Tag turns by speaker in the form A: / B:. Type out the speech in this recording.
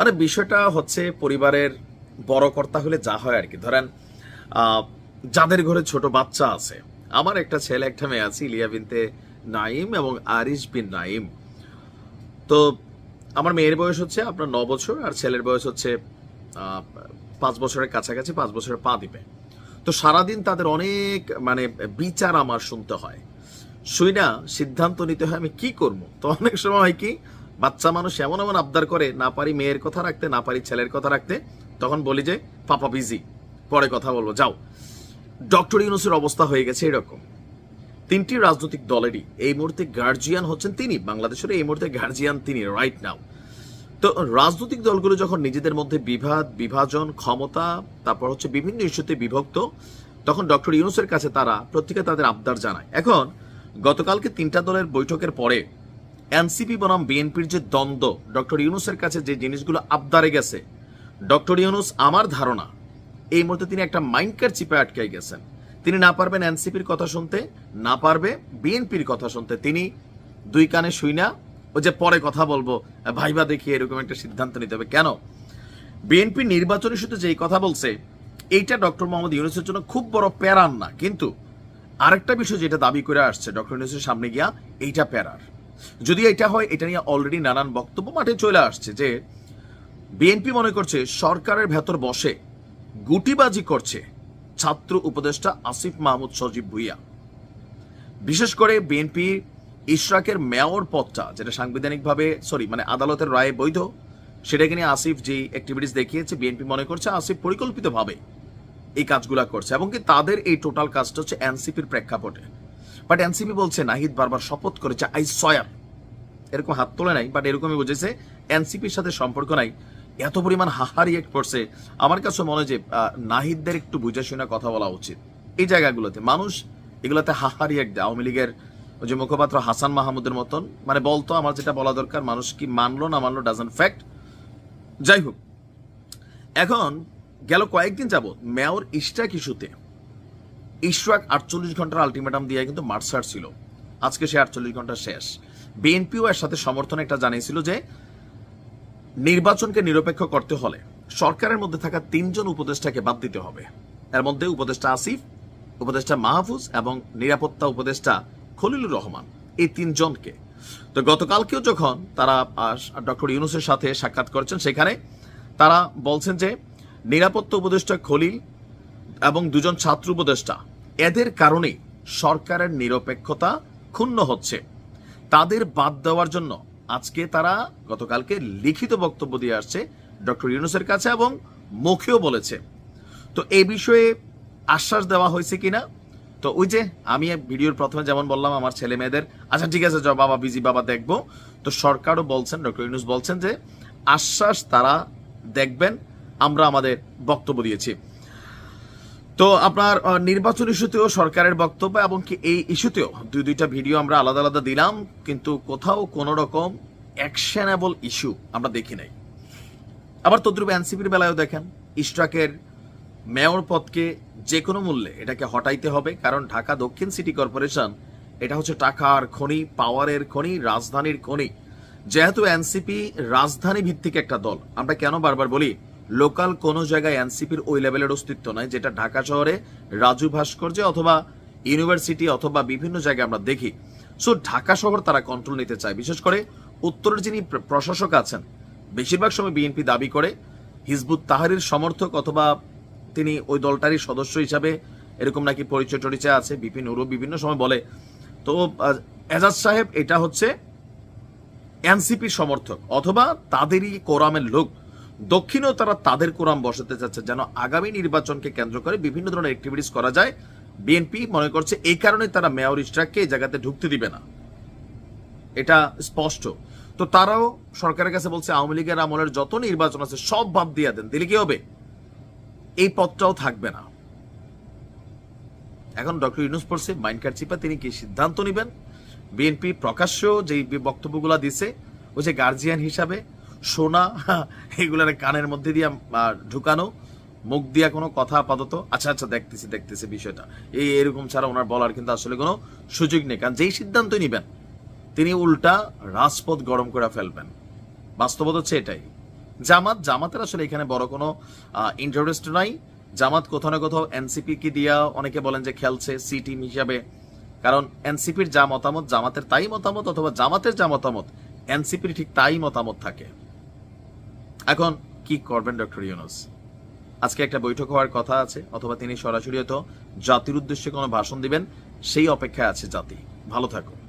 A: মানে বিষয়টা হচ্ছে পরিবারের বড় কর্তা হলে যা হয় আর কি। ধরেন যাদের ঘরে ছোট বাচ্চা আছে, আমার একটা ছেলে, একটা মেয়ে আছে, ইলিয়া বিনতে নাইম এবং আরিশ বিন নাইম। তো আমার মেয়ের বয়স হচ্ছে আপনার ন বছর, আর ছেলের বয়স হচ্ছে পাঁচ বছরের কাছাকাছি, পাঁচ বছরের পা দিবে। তো সারাদিন তাদের অনেক মানে বিচার আমার শুনতে হয়। শুই না, সিদ্ধান্ত নিতে হয় আমি কি করব? তো অনেক সময় কি বাচ্চা মানুষ এমন এমন আবদার করে, না পারি মেয়ের কথা রাখতে, না পারি ছেলের কথা রাখতে, তখন বলি যে, পাপা বিজি পরে কথা বলব, যাও। ডক্টর ইউনুসের অবস্থা হয়ে গেছে এরকম। তিনটি রাজনৈতিক দলেরই, এই মুহূর্তে গার্জিয়ান হচ্ছেন তিনি বাংলাদেশের এই মুহূর্তে গার্জিয়ান তিনি রাইট নাও তো রাজনৈতিক দলগুলো যখন নিজেদের মধ্যে বিভাদ বিভাজন, ক্ষমতা, তারপর হচ্ছে বিভিন্ন ইস্যুতে বিভক্ত, তখন ডক্টর ইউনুসের কাছে তারা প্রত্যেকে তাদের আবদার জানায়। এখন গতকালকে তিনটা দলের বৈঠকের পরে এনসিপি বনাম বিএনপির যে দ্বন্দ্ব, ডক্টর ইউনুসের কাছে যে জিনিসগুলো আবদারে গেছে, ডক্টর ইউনুস আমার ধারণা, এই মুহূর্তে তিনি একটা মাইন্ডকার চিপে আটকাই গেছেন। তিনি না পারবেন এনসিপির কথা শুনতে, না পারবে বিএনপির কথা শুনতে। তিনি দুই কানে শুই না, ও যে পরে কথা বলব, ভাইবা দেখি এরকম একটা সিদ্ধান্ত নিতে হবে। কেন? বিএনপি নির্বাচনী শুধু যেই কথা বলছে, এইটা ডক্টর মোহাম্মদ ইউনুসের জন্য খুব বড় প্যারান না। কিন্তু আরেকটা বিষয় যেটা দাবি করে আসছে, ডক্টর ইউনুসের সামনে গিয়া, এইটা প্যারার। যদি এটা হয়, এটা নিয়ে অলরেডি নানান বক্তব্য মাঠে চলে আসছে যে বিএনপি মনে করছে, সরকারের ভেতর বসে গুটিবাজি করছে ছাত্র উপদেষ্টা আসিফ মাহমুদ সজীব ভুইয়া। বিশেষ করে বিএনপি ইশরাকের মেয়র পদটা, যেটা সাংবিধানিকভাবে সরি মানে আদালতের রায়ে বৈধ, সেটাকে নিয়ে আসিফ যে অ্যাক্টিভিটিস দেখিয়েছে বিএনপি মনে করছে আসিফ পরিকল্পিতভাবে এই কাজগুলা করছে এবং কি তাদের এই টোটাল কাজটা হচ্ছে এনসিপির প্রেক্ষাপটে। বাট এনসিপি বলছে, নাহিদ বারবার শপথ করেছে, আই সয়ার। এরকম হাত তোলে নাই বাট এরকমই বুঝেছে এনসিপির সাথে সম্পর্ক নাই। এত পরিমাণ হাহা রিয়েক্ট করছে। আমার কাছে মনে যে নাহিদদের একটু বুঝে শুনে কথা বলা উচিত। এই জায়গাগুলোতে মানুষ এগুলোতে হাহা রিয়েক্ট দেয়। আওয়ামী লীগের যে মুখপাত্র হাসান মাহমুদের মতন মানে বলতো আমার যেটা বলা দরকার, মানুষ কি মানলো না মানলো ডাজন ফ্যাক্ট যাই হোক, এখন গেল কয়েকদিন যাবত মেয়র ইশরাক ইস্যুতে ইশরাক আটচল্লিশ ঘণ্টার আলটিমেটাম দিয়ে কিন্তু মার্চার ছিল আজকে সে আটচল্লিশ ঘণ্টা শেষ। বিএনপিও এর সাথে সমর্থন একটা জানিয়েছিল যে, নির্বাচনকে নিরপেক্ষ করতে হলে সরকারের মধ্যে থাকা তিনজন উপদেষ্টাকে বাদ দিতে হবে। এর মধ্যে উপদেষ্টা আসিফ, উপদেষ্টা মাহফুজ এবং নিরাপত্তা উপদেষ্টা খলিলুর রহমান, এই তিনজনকে। তো গতকালকেও যখন তারা ডক্টর ইউনুসের সাথে সাক্ষাৎ করেছেন, সেখানে তারা বলছেন যে, নিরাপত্তা উপদেষ্টা খলিল এবং দুজন ছাত্র উপদেষ্টা এদের কারণেই সরকারের নিরপেক্ষতা ক্ষুণ্ণ হচ্ছে। তাদের বাদ দেওয়ার জন্য আজকে তারা গতকালকে লিখিত বক্তব্য দিয়ে আসছে ডক্টর ইউনুসের কাছে এবং মুখেও বলেছে। তো এই বিষয়ে আশ্বাস দেওয়া হয়েছে কিনা? তো ওই যে আমি ভিডিওর প্রথমে যেমন বললাম, আমার ছেলে মেয়েদের আচ্ছা ঠিক আছে বাবা বিজি বাবা দেখব। তো সরকারও বলছেন, ডক্টর ইউনুস বলছেন যে আশ্বাস তারা দেখবেন, আমরা আমাদের বক্তব্য দিয়েছি। তো আপনার নির্বাচন ইস্যুতেও সরকারের বক্তব্য এবং কি এই ইস্যুতেও দুই দুইটা ভিডিও আমরা আলাদা আলাদা দিলাম, কিন্তু কোথাও কোনো রকম অ্যাকশনেবল ইস্যু আমরা দেখি নাই। আবার তদ্রুপ এনসিপির বেলায়ও দেখেন ইস্ট্রাকের মেয়র পদকে যে কোনো মূল্যে এটাকে হটাইতে হবে, কারণ ঢাকা দক্ষিণ সিটি কর্পোরেশন এটা হচ্ছে টাকার খনি, পাওয়ারের খনি, রাজধানীর খনি। যেহেতু এনসিপি রাজধানী ভিত্তিক একটা দল, আমরা কেন বারবার বলি লোকাল কোনো জায়গায় এনসিপির ওই লেভেলের অস্তিত্ব নাই, যেটা ঢাকা শহরে, রাজু ভাস্কর্যে অথবা ইউনিভার্সিটি অথবা বিভিন্ন জায়গায় আমরা দেখি। সো ঢাকা শহর তারা কন্ট্রোল নিতে চায়। বিশেষ করে উত্তরের যিনি প্রশাসক আছেন, বেশিরভাগ সময় বিএনপি দাবি করে, হিজবুত তাহারির সমর্থক অথবা তিনি ওই দলটারই সদস্য হিসাবে এরকম নাকি পরিচয় টরিচয় আছে, বিপিন উরু বিভিন্ন সময় বলে। তো এজাজ সাহেব, এটা হচ্ছে এনসিপি সমর্থক অথবা তাদেরই কোরামের লোক। দক্ষিণেও তারা তাদের কোরাম বসাতে চাচ্ছে যেন আগামী নির্বাচনকে কেন্দ্র করে বিভিন্ন ধরনের অ্যাক্টিভিটিস করা যায়। বিএনপি মনে করছে এই কারণে তারা মেয়র ইস্ট্রাককে এই জায়গাতে ঢুকতে দিবে না। এটা স্পষ্ট। তো তারাও সরকারের কাছে বলছে, আওয়ামী লীগের আমলের যত নির্বাচন আছে সব বাদ দিয়ে দেন। দিলে কি হবে? এই পথটাও থাকবে না। এখন ডক্টর ইউনুস পড়ছে মাইন্ড কার্ড চিপা তিনি কি সিদ্ধান্ত নেবেন? বিএনপি প্রকাশ্য যে বক্তব্যগুলো দিছে, ওই যে গার্জিয়ান হিসাবে সোনা, এগুলার কানের মধ্যে দিয়ে ঢুকানো, মুখ দিয়া কোনো কথা আপাতত। আচ্ছা আচ্ছা দেখতেছি দেখতেছি বিষয়টা। এই এরকম ছাড়া ওনার বলার কিন্তু আসলে কোনো সুযোগ নেই। কারণ যেই সিদ্ধান্ত নিবেন, তিনি উল্টা রাজপথ গরম করে ফেলবেন। বাস্তবতা হচ্ছে এটাই। জামাত, জামাতের আসলে এখানে বড় কোনো ইন্টারেস্ট নাই। জামাত কোথাও না কোথাও এনসিপি কি দিয়া অনেকে বলেন যে খেলছে সি টিম হিসাবে। কারণ এনসিপির যা মতামত, জামাতের তাই মতামত অথবা জামাতের যা মতামত এনসিপির ঠিক তাই মতামত থাকে। এখন কি করবেন, ডক্টর ইউনুস? আজকে একটা বৈঠক হওয়ার কথা আছে, অথবা তিনি সরাসরি হয়তো জাতির উদ্দেশ্যে কোনো ভাষণ দিবেন, সেই অপেক্ষায় আছে জাতি। ভালো থাকুন।